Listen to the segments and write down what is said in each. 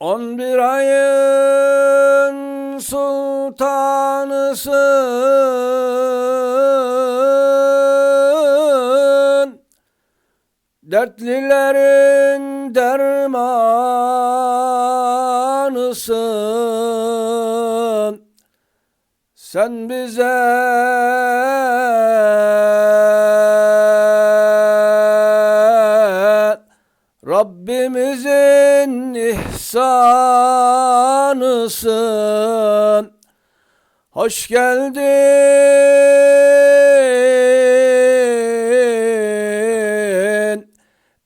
On bir ayın sultanısın. Dertlilerin dermanısın. Sen bize Rabbimizin ihsanısın. Hoş geldin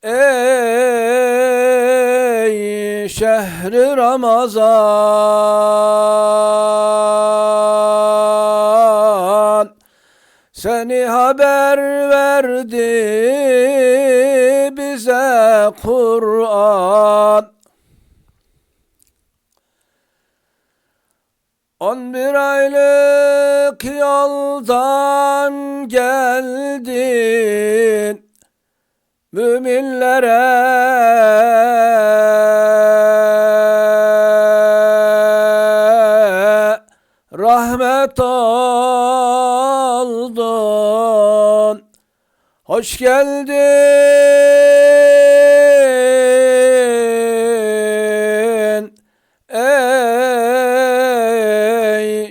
ey şehri Ramazan. Seni haber verdi bize Kur'an. On bir aylık yoldan geldin Müminlere rahmet oldun. Hoş geldin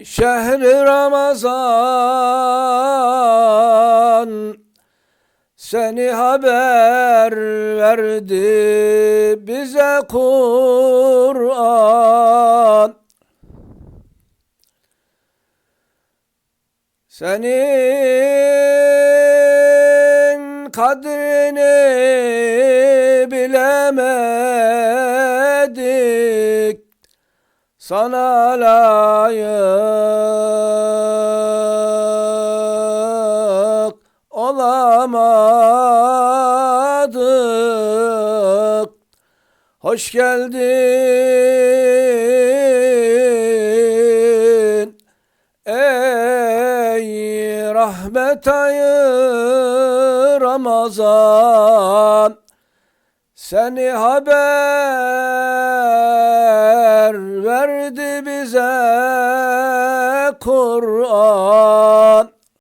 şehri Ramazan seni haber verdi bize Kur'an. Senin kadrini bilemedik Sana layık olamadık. Hoş geldin ey rahmet ayı Ramazan Seni haber Kur'an